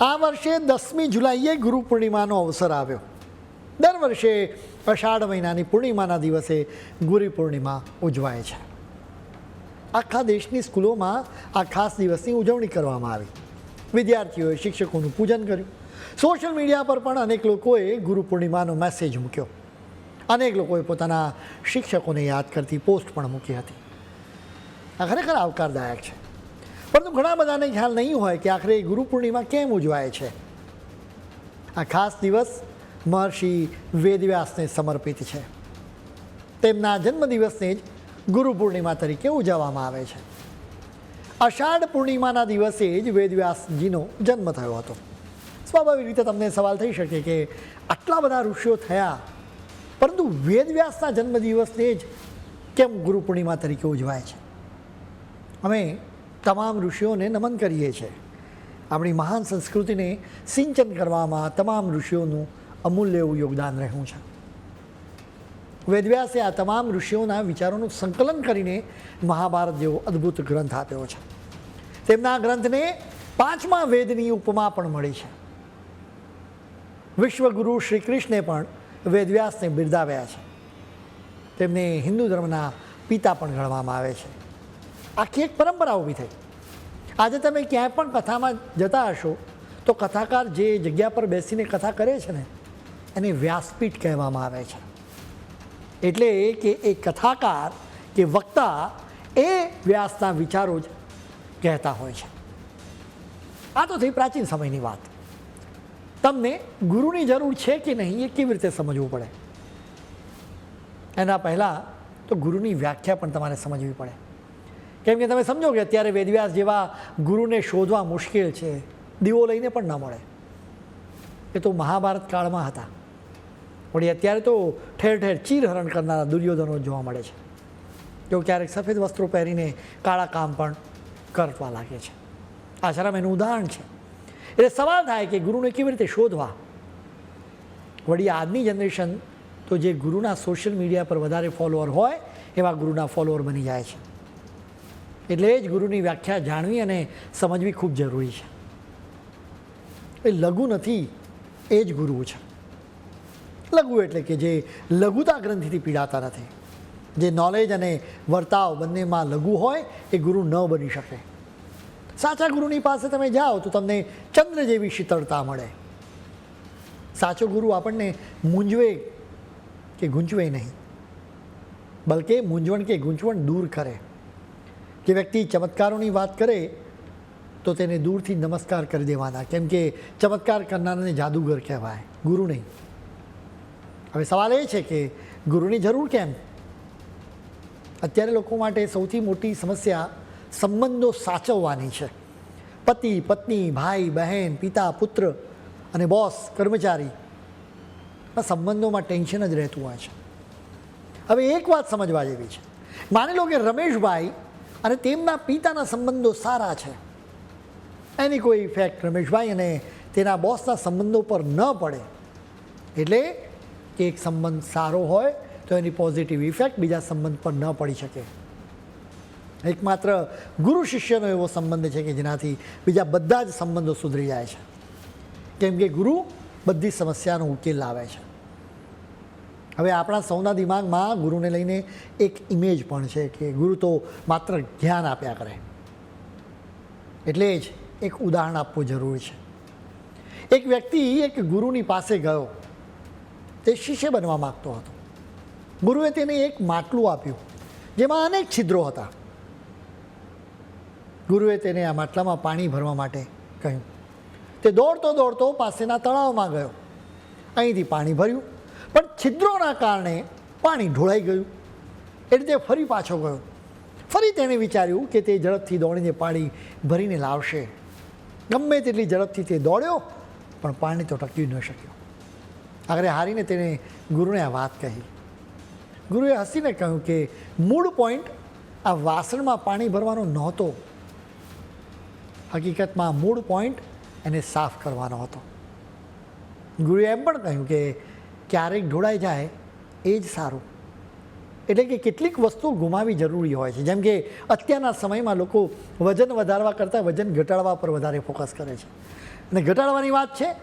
આ વર્ષે દસમી જુલાઈએ ગુરુ પૂર્ણિમાનો અવસર આવ્યો. દર વર્ષે અષાઢ મહિનાની પૂર્ણિમાના દિવસે ગુરુ પૂર્ણિમા ઉજવાય છે. આખા દેશની સ્કૂલોમાં આ ખાસ દિવસની ઉજવણી કરવામાં આવી. વિદ્યાર્થીઓએ શિક્ષકોનું પૂજન કર્યું. સોશિયલ મીડિયા પર પણ અનેક લોકોએ ગુરુ પૂર્ણિમાનો મેસેજ મૂક્યો. અનેક લોકોએ પોતાના શિક્ષકોને યાદ કરતી પોસ્ટ પણ મૂકી હતી. આ ખરેખર આવકારદાયક છે. પરંતુ ઘણા બધાને ખ્યાલ નહીં હોય કે આખરે ગુરુ પૂર્ણિમા કેમ ઉજવાય છે. આ ખાસ દિવસ મહર્ષિ વેદવ્યાસને સમર્પિત છે. તેમના જન્મદિવસને જ ગુરુ પૂર્ણિમા તરીકે ઉજવવામાં આવે છે. અષાઢ પૂર્ણિમાના દિવસે જ વેદવ્યાસજીનો જન્મ થયો હતો. સ્વાભાવિક રીતે તમને સવાલ થઈ શકે કે આટલા બધા ઋષિઓ થયા, પરંતુ વેદવ્યાસના જન્મદિવસને જ કેમ ગુરુ પૂર્ણિમા તરીકે ઉજવાય છે? અમે તમામ ઋષિઓને નમન કરીએ છીએ આપણી મહાન સંસ્કૃતિને સિંચન કરવામાં તમામ ઋષિઓનું અમૂલ્ય એવું યોગદાન રહ્યું છે. વેદવ્યાસે આ તમામ ઋષિઓના વિચારોનું સંકલન કરીને મહાભારત જેવો અદ્ભુત ગ્રંથ આપ્યો છે. તેમના ગ્રંથને પાંચમા વેદની ઉપમા પણ મળી છે. વિશ્વગુરુ શ્રી કૃષ્ણે પણ વેદવ્યાસને બિરદાવ્યા છે. તેમને હિન્દુ ધર્મના પિતા પણ ગણવામાં આવે છે. આખી એક પરંપરા ઊભી થઈ. આજે તમે ક્યાંય પણ કથામાં જતા હશો, તો કથાકાર જે જગ્યા પર બેસીને કથા કરે છે ને, એને વ્યાસપીઠ કહેવામાં આવે છે. એટલે કે એ કથાકાર, કે વક્તા, એ વ્યાસના વિચારો જ કહેતા હોય છે. આ તો થઈ પ્રાચીન સમયની વાત. તમને ગુરુની જરૂર છે કે નહીં, એ કેવી રીતે સમજવું પડે? એના પહેલાં તો ગુરુની વ્યાખ્યા પણ તમારે સમજવી પડે. કેમ કે તમે સમજો કે અત્યારે વેદવ્યાસ જેવા ગુરુને શોધવા મુશ્કેલ છે. દીવો લઈને પણ ન મળે. એ તો મહાભારત કાળમાં હતા. વળી અત્યારે તો ઠેર ઠેર ચીરહરણ કરનારા દુર્યોધનો જોવા મળે છે. તેઓ ક્યારેક સફેદ વસ્ત્રો પહેરીને કાળા કામ પણ કરવા લાગે છે. આશારામ એનું ઉદાહરણ છે. એટલે સવાલ થાય કે ગુરુને કેવી રીતે શોધવા? વળી આજની જનરેશન તો જે ગુરુના સોશિયલ મીડિયા પર વધારે ફોલોઅર હોય, એવા ગુરુના ફોલોઅર બની જાય છે. એટલે જ ગુરુની વ્યાખ્યા જાણવી અને સમજવી ખૂબ જરૂરી છે. એ લઘુ નથી, એ જ ગુરુ છે. લઘુ એટલે કે જે લઘુતા ગ્રંથિથી પીડાતા નથી. જે નોલેજ અને વર્તાવ બંનેમાં લઘુ હોય, એ ગુરુ ન બની શકે. સાચા ગુરુની પાસે તમે જાઓ તો તમને ચંદ્ર જેવી શીતળતા મળે. સાચો ગુરુ આપણને મૂંઝવે કે ગૂંચવે નહીં. બલકે મૂંઝવણ કે ગૂંચવણ દૂર કરે. જે વ્યક્તિ ચમત્કારોની વાત કરે, તો તેને દૂરથી નમસ્કાર કરી દેવાના. કેમ કે ચમત્કાર કરનારને જાદુગર કહેવાય, ગુરુ નહીં. હવે સવાલ એ છે કે ગુરુની જરૂર કેમ? અત્યારે લોકો માટે સૌથી મોટી સમસ્યા સંબંધો સાચવવાની છે. પતિ, પત્ની, ભાઈ, બહેન, પિતા, પુત્ર અને બોસ, કર્મચારી. આ સંબંધોમાં ટેન્શન જ રહેતું હોય છે. હવે એક વાત સમજવા જેવી છે. માની લો કે રમેશભાઈ અને તેમના પિતાના સંબંધો સારા છે. એની કોઈ ઇફેક્ટ રમેશભાઈ અને તેના બોસના સંબંધો પર ન પડે. એટલે એક સંબંધ સારો હોય તો એની પોઝિટિવ ઇફેક્ટ બીજા સંબંધ પર ન પડી શકે. એકમાત્ર ગુરુ શિષ્યનો એવો સંબંધ છે કે જેનાથી બીજા બધા જ સંબંધો સુધરી જાય છે. કેમ કે ગુરુ બધી સમસ્યાનો ઉકેલ લાવે છે. હવે આપણા સૌના દિમાગમાં ગુરુને લઈને એક ઇમેજ પણ છે કે ગુરુ તો માત્ર જ્ઞાન આપ્યા કરે. એટલે જ એક ઉદાહરણ આપવું જરૂરી છે. એક વ્યક્તિ એક ગુરુની પાસે ગયો. તે શિષ્ય બનવા માગતો હતો. ગુરુએ તેને એક માટલું આપ્યું, જેમાં અનેક છિદ્રો હતા. ગુરુએ તેને આ માટલામાં પાણી ભરવા માટે કહ્યું, તે દોડતો દોડતો પાસેના તળાવમાં ગયો. અહીંથી પાણી ભર્યું. પણ છિદ્રોના કારણે પાણી ઢોળાઈ ગયું. એટલે તે ફરી પાછો ગયો. ફરી તેણે વિચાર્યું કે તે ઝડપથી દોડીને પાણી ભરીને લાવશે. ગમે તેટલી ઝડપથી તે દોડ્યો, પણ પાણી તો ટકી ન શક્યો. આગળ હારીને તેણે ગુરુને આ વાત કહી. ગુરુએ હસીને કહ્યું કે, મૂળ પોઈન્ટ આ વાસણમાં પાણી ભરવાનો નહોતો. હકીકતમાં મૂળ પોઈન્ટ એને સાફ કરવાનો હતો. ગુરુએ એમ પણ કહ્યું કે ક્યારેક ઢોળાઈ જાય, એ જ સારું. એટલે કે કેટલીક વસ્તુ ગુમાવી જરૂરી હોય છે. જેમ કે અત્યારના સમયમાં લોકો વજન વધારવા કરતાં વજન ઘટાડવા પર વધારે ફોકસ કરે છે. અને ઘટાડવાની વાત છે,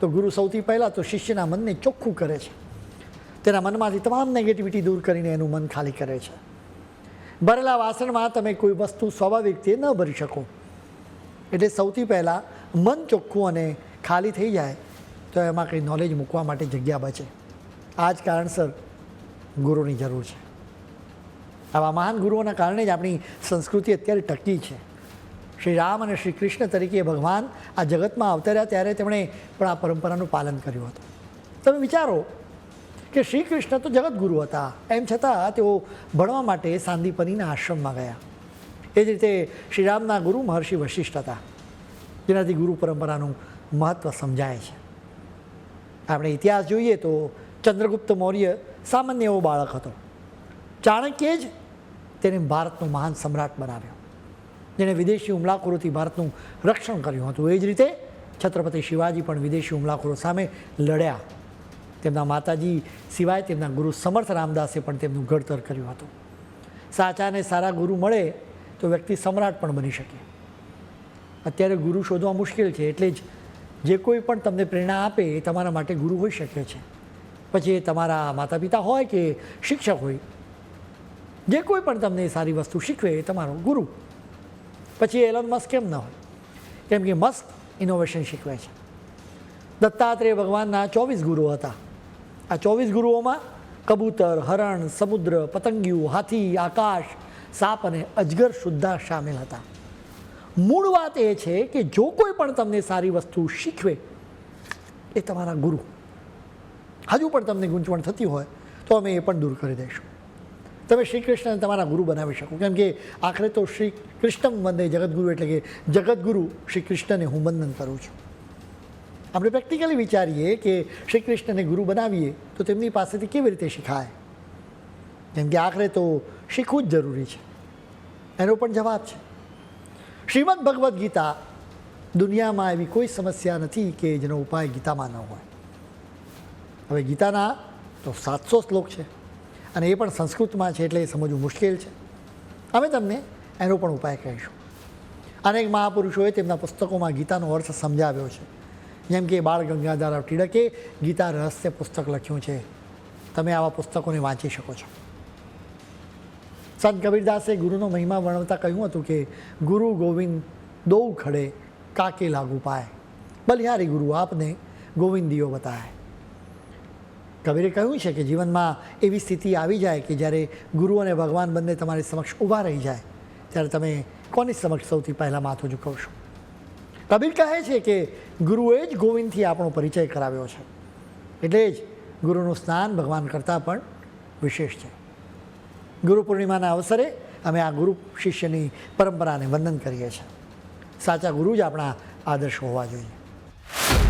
તો ગુરુ સૌથી પહેલાં તો શિષ્યના મનને ચોખ્ખું કરે છે. તેના મનમાંથી તમામ નેગેટિવિટી દૂર કરીને એનું મન ખાલી કરે છે. ભરેલા વાસણમાં તમે કોઈ વસ્તુ સ્વાભાવિક રીતે ન ભરી શકો. એટલે સૌથી પહેલાં મન ચોખ્ખું અને ખાલી થઈ જાય તો એમાં કંઈ નોલેજ મૂકવા માટે જગ્યા બચે. આ જ કારણસર ગુરુની જરૂર છે. આવા મહાન ગુરુઓના કારણે જ આપણી સંસ્કૃતિ અત્યારે ટકી છે. શ્રી રામ અને શ્રી કૃષ્ણ તરીકે ભગવાન આ જગતમાં અવતર્યા ત્યારે તેમણે પણ આ પરંપરાનું પાલન કર્યું હતું. તમે વિચારો કે શ્રી કૃષ્ણ તો જગતગુરુ હતા. એમ છતાં તેઓ ભણવા માટે સાંદીપનીના આશ્રમમાં ગયા. એ જ રીતે શ્રીરામના ગુરુ મહર્ષિ વશિષ્ઠ હતા. જેનાથી ગુરુ પરંપરાનું મહત્ત્વ સમજાય છે. આપણે ઇતિહાસ જોઈએ તો ચંદ્રગુપ્ત મૌર્ય સામાન્ય એવો બાળક હતો. ચાણક્ય જ તેને ભારતનો મહાન સમ્રાટ બનાવ્યો. જેણે વિદેશી હુમલાખોરોથી ભારતનું રક્ષણ કર્યું હતું. એ જ રીતે છત્રપતિ શિવાજી પણ વિદેશી હુમલાખોરો સામે લડ્યા. તેમના માતાજી સિવાય તેમના ગુરુ સમર્થ રામદાસે પણ તેમનું ઘડતર કર્યું હતું. સાચા અને સારા ગુરુ મળે તો વ્યક્તિ સમ્રાટ પણ બની શકે. અત્યારે ગુરુ શોધવા મુશ્કેલ છે, એટલે જ જે કોઈ પણ તમને પ્રેરણા આપે એ તમારા માટે ગુરુ હોઈ શકે છે. પછી એ તમારા માતા પિતા હોય કે શિક્ષક હોય, જે કોઈ પણ તમને સારી વસ્તુ શીખવે એ તમારો ગુરુ. પછી એલોન મસ્ક કેમ ન હોય? કેમ કે મસ્ક ઇનોવેશન શીખવે છે. દત્તાત્રેય ભગવાનના ચોવીસ ગુરુઓ હતા. આ ચોવીસ ગુરુઓમાં કબૂતર, હરણ, સમુદ્ર, પતંગિયું, હાથી, આકાશ, સાપ અને અજગર સુદ્ધા સામેલ હતા. મૂળ વાત એ છે કે જો કોઈ પણ તમને સારી વસ્તુ શીખવે, એ તમારા ગુરુ. હજુ પણ તમને ગૂંચવણ થતી હોય, તો અમે એ પણ દૂર કરી દઈશું. તમે શ્રી કૃષ્ણને તમારા ગુરુ બનાવી શકો. કેમ કે આખરે તો શ્રી કૃષ્ણ વંદે જગતગુરુ એટલે કે જગતગુરુ શ્રી કૃષ્ણને હું વંદન કરું છું. આપણે પ્રેક્ટિકલી વિચારીએ કે શ્રી કૃષ્ણને ગુરુ બનાવીએ, તો તેમની પાસેથી કેવી રીતે શીખાય? કેમ કે આખરે તો શીખવું જ જરૂરી છે. એનો પણ જવાબ છે. શ્રીમદ ભગવદ્ ગીતા દુનિયામાં એવી કોઈ સમસ્યા નથી કે જેનો ઉપાય ગીતામાં ન હોય હવે ગીતાના તો સાતસો શ્લોક છે અને એ પણ સંસ્કૃતમાં છે એટલે એ સમજવું મુશ્કેલ છે અમે તમને એનો પણ ઉપાય કહીશું અનેક મહાપુરુષોએ તેમના પુસ્તકોમાં ગીતાનો અર્થ સમજાવ્યો છે. જેમ કે બાળ ગંગાધર ટિળકે ગીતા રહસ્ય પુસ્તક લખ્યું છે. તમે આવા પુસ્તકોને વાંચી શકો છો. સંત કબીરદાસે ગુરુનો મહિમા વર્ણવતા કહ્યું હતું કે ગુરુ ગોવિંદ દો ખડે કાકે લાગુ પાય. બલિહારી ગુરુ આપને ગોવિંદીઓ બતાય. કબીરે કહ્યું છે કે જીવનમાં એવી સ્થિતિ આવી જાય કે જ્યારે ગુરુ અને ભગવાન બંને તમારી સમક્ષ ઊભા રહી જાય, ત્યારે તમે કોની સમક્ષ સૌથી પહેલાં માથું ઝુકવશો? કબીર કહે છે કે ગુરુએ જ ગોવિંદથી આપણો પરિચય કરાવ્યો છે. એટલે જ ગુરુનું સ્નાન ભગવાન કરતાં પણ વિશેષ છે. ગુરુ પૂર્ણિમાના અવસરે અમે આ ગુરુ શિષ્યની પરંપરાને વંદન કરીએ છીએ. સાચા ગુરુ જ આપણા આદર્શ હોવા જોઈએ.